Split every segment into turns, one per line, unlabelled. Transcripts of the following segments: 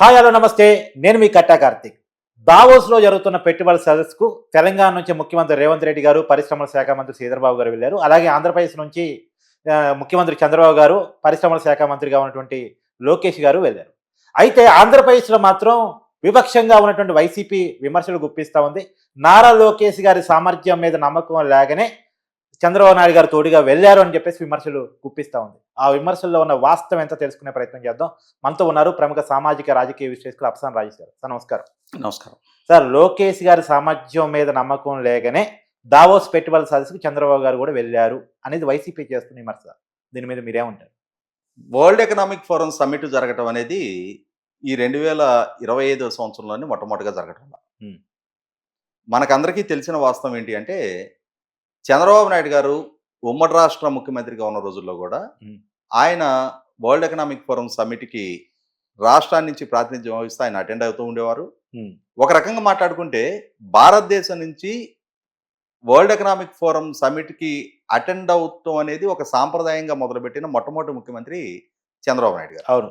Hi hello నమస్తే. నేను మీ కట్టా కార్తిక్. దావోస్లో జరుగుతున్న పెట్టుబడి సదస్సుకు తెలంగాణ నుంచి ముఖ్యమంత్రి రేవంత్ రెడ్డి గారు పరిశ్రమల శాఖ మంత్రి శ్రీధర్బాబు గారు వెళ్ళారు. అలాగే ఆంధ్రప్రదేశ్ నుంచి ముఖ్యమంత్రి చంద్రబాబు గారు పరిశ్రమల శాఖ మంత్రిగా ఉన్నటువంటి లోకేష్ గారు వెళ్ళారు. అయితే ఆంధ్రప్రదేశ్లో మాత్రం విపక్షంగా ఉన్నటువంటి వైసీపీ విమర్శలు గుప్పిస్తూ ఉంది. నారా లోకేష్ గారి సామర్థ్యం మీద నమ్మకం లేకనే చంద్రబాబు నాయుడు గారు తోడుగా వెళ్ళారు అని చెప్పేసి విమర్శలు గుప్పిస్తూ ఉంది. ఆ విమర్శల్లో ఉన్న వాస్తవం ఎంత తెలుసుకునే ప్రయత్నం చేద్దాం. మనతో ఉన్నారు ప్రముఖ సామాజిక రాజకీయ విశ్లేషకులు అప్సాన్ రాజేష్ గారు సార్ నమస్కారం.
నమస్కారం.
సార్ లోకేష్ గారి సామర్థ్యం మీద నమ్మకం లేకనే దావోస్ పెట్టుబడుల సదస్సుకు చంద్రబాబు గారు కూడా వెళ్ళారు అనేది వైసీపీ చేస్తున్న విమర్శ దీని మీద మీరేమంటారు
వరల్డ్ ఎకనామిక్ ఫోరం సమ్మిట్ జరగటం అనేది ఈ రెండు వేల ఇరవై ఐదో సంవత్సరంలోనే మొట్టమొదటిగా జరగటం. మనకందరికీ తెలిసిన వాస్తవం ఏంటి అంటే చంద్రబాబు నాయుడు గారు ఉమ్మడి రాష్ట్ర ముఖ్యమంత్రిగా ఉన్న రోజుల్లో కూడా. ఆయన వరల్డ్ ఎకనామిక్ ఫోరం సమ్మిట్కి రాష్ట్రాన్ని నుంచి ప్రాతినిధ్యం వహిస్తూ ఆయన అటెండ్ అవుతూ ఉండేవారు. ఒక రకంగా మాట్లాడుకుంటే భారతదేశం నుంచి వరల్డ్ ఎకనామిక్ ఫోరం సమిట్కి అటెండ్ అవుతాం అనేది ఒక సాంప్రదాయంగా మొదలుపెట్టిన మొట్టమొదటి ముఖ్యమంత్రి చంద్రబాబు నాయుడు గారు
అవును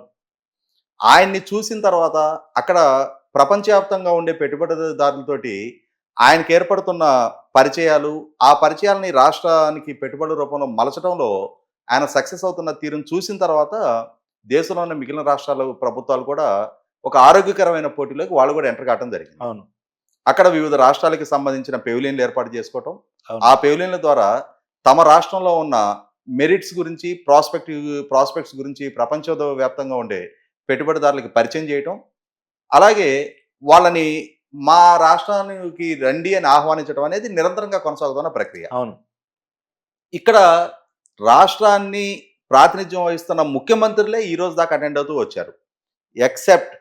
ఆయన్ని చూసిన తర్వాత అక్కడ ప్రపంచవ్యాప్తంగా ఉండే పెట్టుబడిదారులతోటి ఆయనకి ఏర్పడుతున్న పరిచయాలు ఆ పరిచయాలని రాష్ట్రానికి పెట్టుబడి రూపంలో మలచడంలో ఆయన సక్సెస్ అవుతున్న తీరును చూసిన తర్వాత దేశంలో ఉన్న మిగిలిన రాష్ట్రాల ప్రభుత్వాలు కూడా ఒక ఆరోగ్యకరమైన పోటీలోకి వాళ్ళు కూడా ఎంటర్ కావడం జరిగింది
అవును
అక్కడ వివిధ రాష్ట్రాలకి సంబంధించిన పెవిలియన్లు ఏర్పాటు చేసుకోవటం. ఆ పెవిలియన్ల ద్వారా తమ రాష్ట్రంలో ఉన్న మెరిట్స్ గురించి ప్రాస్పెక్ట్ ప్రాస్పెక్ట్స్ గురించి ప్రపంచ వ్యాప్తంగా ఉండే పెట్టుబడిదారులకి పరిచయం చేయటం అలాగే వాళ్ళని మా రాష్ట్రానికి రండి అని ఆహ్వానించడం అనేది నిరంతరంగా కొనసాగుతున్న ప్రక్రియ.
అవును.
ఇక్కడ రాష్ట్రాన్ని ప్రాతినిధ్యం వహిస్తున్న ముఖ్యమంత్రులే ఈ రోజు దాకా అటెండ్ అవుతూ వచ్చారు. ఎక్సెప్ట్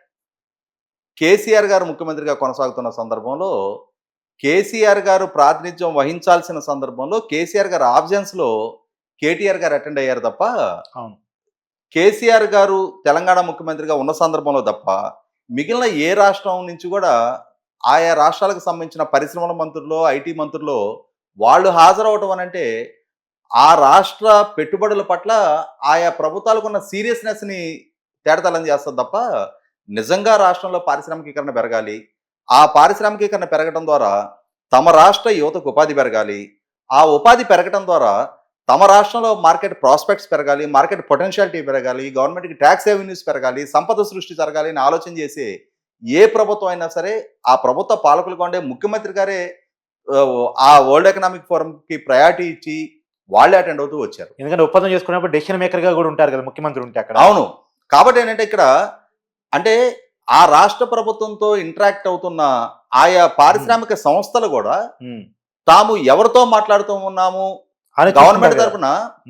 కేసీఆర్ గారు ముఖ్యమంత్రిగా కొనసాగుతున్న సందర్భంలో కేసీఆర్ గారు ప్రాతినిధ్యం వహించాల్సిన సందర్భంలో కేసీఆర్ గారు ఆబ్జెన్స్లో కేటీఆర్ గారు అటెండ్ అయ్యారు తప్ప
అవును.
కేసీఆర్ గారు తెలంగాణ ముఖ్యమంత్రిగా ఉన్న సందర్భంలో తప్ప మిగిలిన ఏ రాష్ట్రం నుంచి కూడా ఆయా రాష్ట్రాలకు సంబంధించిన పరిశ్రమల మంత్రులు ఐటీ మంత్రులు వాళ్ళు హాజరవటం అని అంటే ఆ రాష్ట్ర పెట్టుబడుల పట్ల ఆయా ప్రభుత్వాలకు ఉన్న సీరియస్నెస్ని తేడతలం చేస్తుంది తప్ప నిజంగా రాష్ట్రంలో పారిశ్రామికీకరణ పెరగాలి ఆ పారిశ్రామికీకరణ పెరగడం ద్వారా తమ రాష్ట్ర యువతకు ఉపాధి పెరగాలి ఆ ఉపాధి పెరగడం ద్వారా తమ రాష్ట్రంలో మార్కెట్ ప్రాస్పెక్ట్స్ పెరగాలి మార్కెట్ పొటెన్షియాలిటీ పెరగాలి గవర్నమెంట్కి ట్యాక్స్ రెవెన్యూస్ పెరగాలి సంపద సృష్టి జరగాలి అని ఆలోచన చేసే ఏ ప్రభుత్వం అయినా సరే ఆ ప్రభుత్వ పాలకులుగా ఉండే ముఖ్యమంత్రి గారే ఆ, వరల్డ్ ఎకనామిక్ ఫోరంకి ప్రయారిటీ ఇచ్చి వాళ్ళే అటెండ్ అవుతూ వచ్చారు
ఎందుకంటే ఒప్పందం చేసుకున్నప్పుడు డెసిషన్ మేకర్గా కూడా ఉంటారు కదా ముఖ్యమంత్రి ఉంటే అక్కడ
అవును కాబట్టి ఏంటంటే ఇక్కడ అంటే ఆ రాష్ట్ర ప్రభుత్వంతో ఇంటరాక్ట్ అవుతున్న ఆయా పారిశ్రామిక సంస్థలు కూడా. తాము ఎవరితో మాట్లాడుతూ ఉన్నాము
అని
గవర్నమెంట్.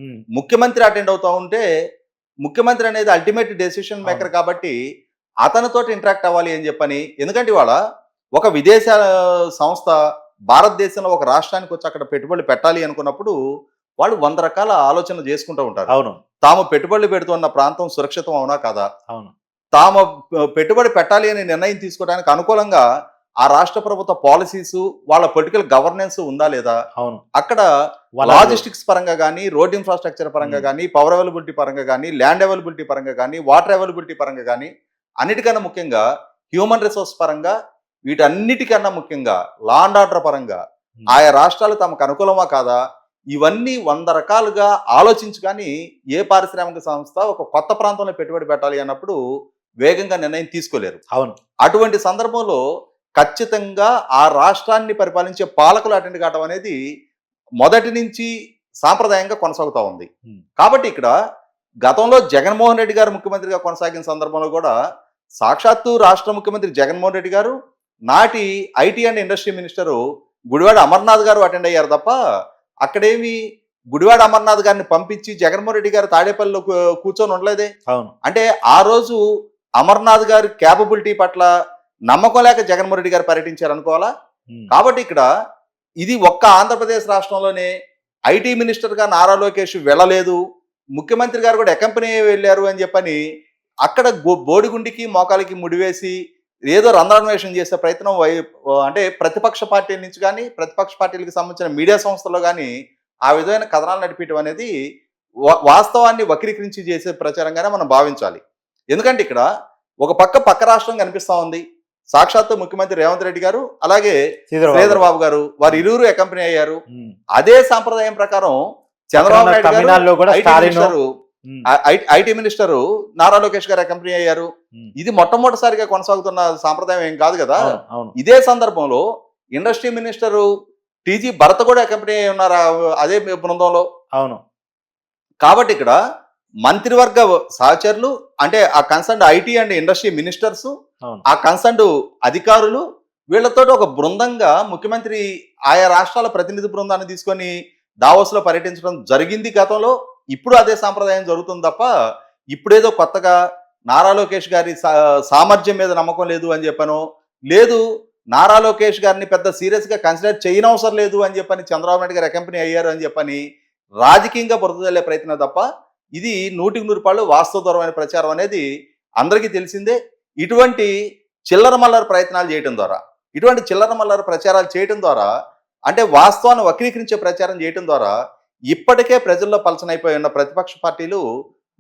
ఉమ్.
ముఖ్యమంత్రి అటెండ్ అవుతా ఉంటే ముఖ్యమంత్రి అనేది అల్టిమేట్ డెసిషన్ మేకర్ కాబట్టి అతనితో ఇంటరాక్ట్ అవ్వాలి అని చెప్పని ఎందుకంటే ఇవాళ ఒక విదేశ సంస్థ భారతదేశంలో ఒక రాష్ట్రానికి వచ్చి అక్కడ పెట్టుబడులు పెట్టాలి అనుకున్నప్పుడు వాళ్ళు వంద రకాల ఆలోచనలు చేసుకుంటూ ఉంటారు.
అవును.
తాము పెట్టుబడులు పెడుతున్న ప్రాంతం సురక్షితం అవునా కాదా?
అవును.
తాము పెట్టుబడి పెట్టాలి అనే నిర్ణయం తీసుకోవడానికి అనుకూలంగా ఆ రాష్ట్ర ప్రభుత్వ పాలసీస్ వాళ్ళ పొలిటికల్ గవర్నెన్స్ ఉందా లేదా?
అవును.
అక్కడ. లాజిస్టిక్స్ పరంగా కానీ రోడ్ ఇన్ఫ్రాస్ట్రక్చర్ పరంగా. కానీ పవర్ అవైలబిలిటీ పరంగా కానీ ల్యాండ్ అవైలబిలిటీ పరంగా కానీ వాటర్ అవైలబిలిటీ పరంగా కానీ అన్నిటికన్నా ముఖ్యంగా హ్యూమన్ రిసోర్స్ పరంగా వీటన్నిటికన్నా ముఖ్యంగా లా అండ్ ఆర్డర్ పరంగా. ఆయా రాష్ట్రాలు తమకు అనుకూలమా కాదా ఇవన్నీ వంద రకాలుగా ఆలోచించి కానీ ఏ పారిశ్రామిక సంస్థ ఒక కొత్త ప్రాంతంలో పెట్టుబడి పెట్టాలి అన్నప్పుడు వేగంగా నిర్ణయం తీసుకోలేరు
అవును
అటువంటి సందర్భంలో ఖచ్చితంగా ఆ రాష్ట్రాన్ని పరిపాలించే పాలకులు అటెండ్ కావడం అనేది మొదటి నుంచి సాంప్రదాయంగా కొనసాగుతూ ఉంది. కాబట్టి ఇక్కడ గతంలో జగన్మోహన్ రెడ్డి గారు ముఖ్యమంత్రిగా కొనసాగిన సందర్భంలో కూడా సాక్షాత్తు రాష్ట్ర ముఖ్యమంత్రి జగన్మోహన్ రెడ్డి గారు నాటి IT and industry minister Gudivada Amarnath గారు అటెండ్ అయ్యారు తప్ప అక్కడేమి గుడివాడ అమర్నాథ్ గారిని పంపించి జగన్మోహన్ రెడ్డి గారు తాడేపల్లిలో కూర్చొని ఉండలేదే?
అవును.
అంటే ఆ రోజు అమర్నాథ్ గారి క్యాపబిలిటీ పట్ల నమ్మకం లేక జగన్మోహన్ రెడ్డి గారు పర్యటించారు అనుకోవాలా. కాబట్టి ఇక్కడ ఇది ఒక్క ఆంధ్రప్రదేశ్ రాష్ట్రంలోనే ఐటీ మినిస్టర్గా నారా లోకేష్ వెళ్ళలేదు ముఖ్యమంత్రి గారు కూడా ఎకంపెనీ వెళ్ళారు అని చెప్పని అక్కడ బోడిగుండికి మోకాలికి ముడివేసి ఏదో రంధ్రాన్వేషణ చేసే ప్రయత్నం వై అంటే ప్రతిపక్ష పార్టీల నుంచి కానీ ప్రతిపక్ష పార్టీలకు సంబంధించిన మీడియా సంస్థల్లో కానీ ఆ విధమైన కథనాలు నడిపించడం అనేది వాస్తవాన్ని వక్రీకరించి చేసే ప్రచారంగానే మనం భావించాలి. ఎందుకంటే ఇక్కడ ఒక పక్క పక్క రాష్ట్రం కనిపిస్తా ఉంది. సాక్షాత్తు ముఖ్యమంత్రి రేవంత్ రెడ్డి గారు అలాగే
శ్రీధర్
బాబు గారు వారు ఇరువురు అకంపెనీ అయ్యారు. అదే సాంప్రదాయం ప్రకారం చంద్రబాబు నాయుడు గారు ఐటీ మినిస్టరు నారా లోకేష్ గారు కంపెనీ అయ్యారు. ఇది మొట్టమొదటిసారిగా కొనసాగుతున్న సాంప్రదాయం ఏం కాదు కదా? ఇదే సందర్భంలో ఇండస్ట్రీ మినిస్టర్ టీజీ భరత్ కూడా కంపెనీ అయి ఉన్నారు అదే బృందంలో?
అవును.
కాబట్టి ఇక్కడ మంత్రివర్గ సహచరులు అంటే ఆ concern IT and industry ministers ఆ కన్సర్న్ అధికారులు వీళ్ళతో ఒక బృందంగా ముఖ్యమంత్రి ఆయా రాష్ట్రాల ప్రతినిధి బృందాన్ని తీసుకొని దావోస్లో పర్యటించడం జరిగింది గతంలో. ఇప్పుడు అదే సాంప్రదాయం జరుగుతుంది తప్ప ఇప్పుడేదో కొత్తగా నారా లోకేష్ గారి సా- సామర్థ్యం మీద నమ్మకం లేదు అని చెప్పాను లేదు నారా లోకేష్ గారిని పెద్ద సీరియస్గా కన్సిడర్ చేయనవసరం లేదు అని చెప్పని చంద్రబాబు నాయుడు గారు కంపెనీ అయ్యారు అని చెప్పని రాజకీయంగా బురదజల్లే ప్రయత్నం తప్ప ఇది నూటికి నూరు పాళ్ళు వాస్తవపరమైన ప్రచారం అనేది అందరికీ తెలిసిందే. ఇటువంటి చిల్లర మల్లర ప్రయత్నాలు చేయటం ద్వారా ఇటువంటి చిల్లర మల్లర ప్రచారాలు చేయటం ద్వారా అంటే వాస్తవాన్ని వక్రీకరించే ప్రచారం చేయటం ద్వారా ఇప్పటికే ప్రజల్లో పలచనైపోయి ఉన్న ప్రతిపక్ష పార్టీలు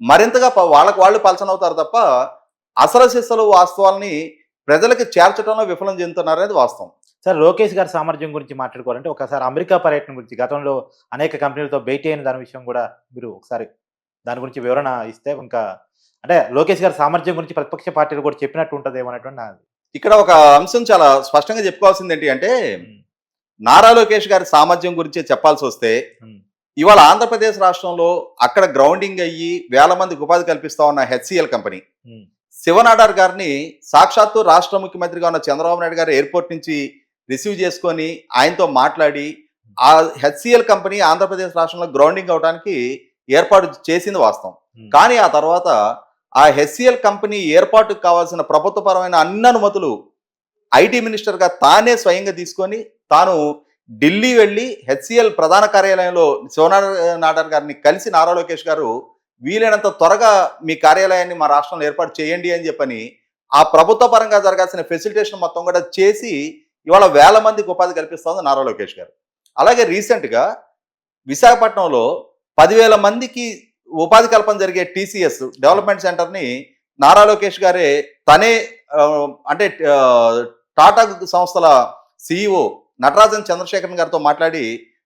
మరింతగా వాళ్ళకు వాళ్ళు పలచనవుతారు తప్ప అసలు శిస్సలు వాస్తవాల్ని ప్రజలకు చేర్చడంలో విఫలం చెందుతున్నారు అనేది వాస్తవం
సార్ లోకేష్ గారి సామర్థ్యం గురించి మాట్లాడుకోవాలంటే ఒకసారి అమెరికా పర్యటన గురించి గతంలో అనేక కంపెనీలతో భేటీ అయిన దాని విషయం కూడా మీరు ఒకసారి దాని గురించి వివరణ ఇస్తే ఇంకా అంటే లోకేష్ గారి సామర్థ్యం గురించి ప్రతిపక్ష పార్టీలు కూడా చెప్పినట్టు ఉంటుంది ఏమన్నటువంటి నా
ఇక్కడ ఒక అంశం చాలా స్పష్టంగా చెప్పుకోవాల్సింది ఏంటి అంటే నారా లోకేష్ గారి సామర్థ్యం గురించి చెప్పాల్సి వస్తే. ఇవాళ ఆంధ్రప్రదేశ్ రాష్ట్రంలో అక్కడ గ్రౌండింగ్ అయ్యి వేల మందికి ఉపాధి కల్పిస్తా ఉన్న హెచ్సిఎల్ కంపెనీ
ఉమ్.
శివనాడార్ గారిని సాక్షాత్తు రాష్ట్ర ముఖ్యమంత్రిగా ఉన్న చంద్రబాబు నాయుడు గారు ఎయిర్పోర్ట్ నుంచి రిసీవ్ చేసుకొని ఆయనతో మాట్లాడి ఆ హెచ్సిఎల్ కంపెనీ ఆంధ్రప్రదేశ్ రాష్ట్రంలో గ్రౌండింగ్ అవడానికి ఏర్పాటు చేసింది వాస్తవం
ఉమ్.
కానీ ఆ తర్వాత ఆ హెచ్సిఎల్ కంపెనీ ఏర్పాటుకు కావాల్సిన ప్రభుత్వపరమైన అన్ని అనుమతులు ఐటీ మినిస్టర్గా తానే స్వయంగా తీసుకొని తాను ఢిల్లీ వెళ్ళి హెచ్సిఎల్ ప్రధాన కార్యాలయంలో శివనారాయణ నాడార్ గారిని కలిసి నారా లోకేష్ గారు వీలైనంత త్వరగా మీ కార్యాలయాన్ని మా రాష్ట్రంలో ఏర్పాటు చేయండి అని చెప్పని ఆ ప్రభుత్వ పరంగా జరగాల్సిన ఫెసిలిటేషన్ మొత్తం కూడా చేసి ఇవాళ వేల మందికి ఉపాధి కల్పిస్తుంది నారా లోకేష్ గారు. అలాగే రీసెంట్గా విశాఖపట్నంలో పదివేల మందికి ఉపాధి కల్పన జరిగే టీసీఎస్ డెవలప్మెంట్ సెంటర్ని నారా లోకేష్ గారే తనే అంటే టాటా సంస్థల సిఇఓ నటరాజన్ చంద్రశేఖరన్ గారితో మాట్లాడి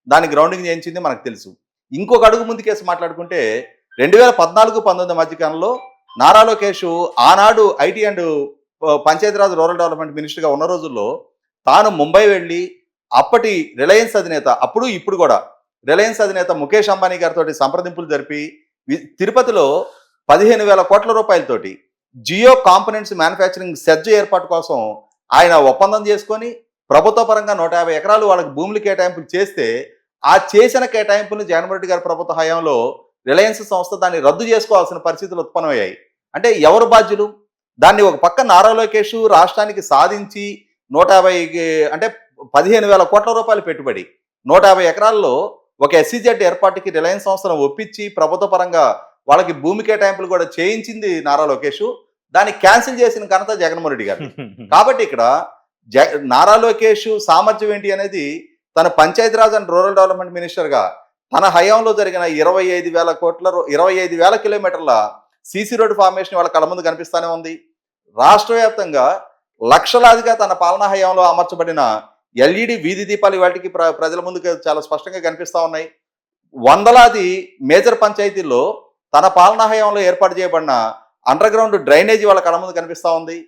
దాని గ్రౌండింగ్ చేయించింది మనకు తెలుసు. ఇంకొక అడుగు ముందుకేసి మాట్లాడుకుంటే రెండు వేల పద్నాలుగు పంతొమ్మిది మధ్యకాలంలో నారా లోకేష్ ఆనాడు IT and Panchayati Raj rural development మినిస్టర్గా ఉన్న రోజుల్లో తాను ముంబై వెళ్ళి అప్పటి రిలయన్స్ అధినేత అప్పుడు ఇప్పుడు కూడా రిలయన్స్ అధినేత ముఖేష్ అంబానీ గారితో సంప్రదింపులు జరిపి తిరుపతిలో పదిహేను వేల కోట్ల రూపాయలతోటి జియో కాంపనెంట్స్ మ్యానుఫ్యాక్చరింగ్ సెజ్ ఏర్పాటు కోసం ఆయన ఒప్పందం చేసుకొని ప్రభుత్వ పరంగా నూట యాభై ఎకరాలు వాళ్ళకి భూములు కేటాయింపులు చేస్తే ఆ చేసిన కేటాయింపులు జగన్మోహన్ రెడ్డి గారి ప్రభుత్వ హయాంలో రిలయన్స్ సంస్థ దాన్ని రద్దు చేసుకోవాల్సిన పరిస్థితులు ఉత్పన్నమయ్యాయి. అంటే ఎవరు బాధ్యులు? దాన్ని ఒక పక్క నారా లోకేష్ రాష్ట్రానికి సాధించి నూట యాభై అంటే పదిహేను వేల కోట్ల రూపాయలు పెట్టుబడి నూట యాభై ఎకరాల్లో ఒక ఎస్సీజెడ్ ఏర్పాటుకి రిలయన్స్ సంస్థను ఒప్పించి ప్రభుత్వ పరంగా వాళ్ళకి భూమి కేటాయింపులు కూడా చేయించింది నారా లోకేష్. దాన్ని క్యాన్సిల్ చేసిన ఘనత జగన్మోహన్ రెడ్డి గారు. కాబట్టి ఇక్కడ జ నారా లోకేష్ సామర్థ్యం ఏంటి అనేది తన పంచాయతీరాజ్ అండ్ రూరల్ డెవలప్మెంట్ మినిస్టర్గా తన హయాంలో జరిగిన ఇరవై ఐదు వేల కోట్ల ఇరవై ఐదు వేల కిలోమీటర్ల సీసీ రోడ్డు ఫార్మేషన్ వాళ్ళ కళ్ళ ముందు కనిపిస్తూనే ఉంది. రాష్ట్ర వ్యాప్తంగా లక్షలాదిగా తన పాలనా హయాంలో అమర్చబడిన ఎల్ఈడి వీధి దీపాలు వాటికి ప్ర ప్రజల ముందుకు చాలా స్పష్టంగా కనిపిస్తూ ఉన్నాయి. వందలాది మేజర్ పంచాయతీల్లో తన పాలనా హయాంలో ఏర్పాటు చేయబడిన అండర్ గ్రౌండ్ డ్రైనేజీ వాళ్ళ కళ్ళ ముందు కనిపిస్తా ఉంది.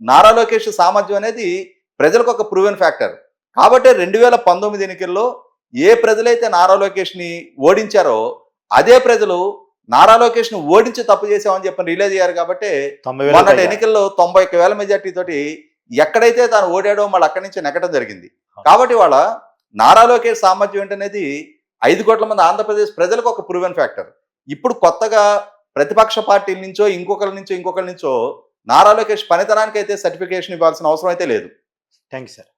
నారా లోకేష్ సామర్థ్యం అనేది ప్రజలకు ఒక ప్రూవెన్ ఫ్యాక్టర్ కాబట్టి రెండు వేల పంతొమ్మిది ఎన్నికల్లో ఏ ప్రజలైతే నారా లోకేష్ని ఓడించారో అదే ప్రజలు నారా లోకేష్ని ఓడించి తప్పు చేశామని చెప్పి రిలీజ్ అయ్యారు కాబట్టి మొన్నటి. ఎన్నికల్లో తొంభై ఒక్క వేల మెజార్టీ తోటి ఎక్కడైతే తాను ఓడాడో మళ్ళీ అక్కడి నుంచి నెగ్గడం జరిగింది. కాబట్టి వాళ్ళ నారా లోకేష్ సామర్థ్యం ఏంటనేది ఐదు కోట్ల మంది ఆంధ్రప్రదేశ్ ప్రజలకు ఒక ప్రూవెన్ ఫ్యాక్టర్ ఇప్పుడు కొత్తగా ప్రతిపక్ష పార్టీల నుంచో ఇంకొకరి నుంచో ఇంకొకరి నుంచో నారా లోకేష్ పనితనానికి అయితే సర్టిఫికేషన్ ఇవ్వాల్సిన అవసరం అయితే లేదు.
Thanks sir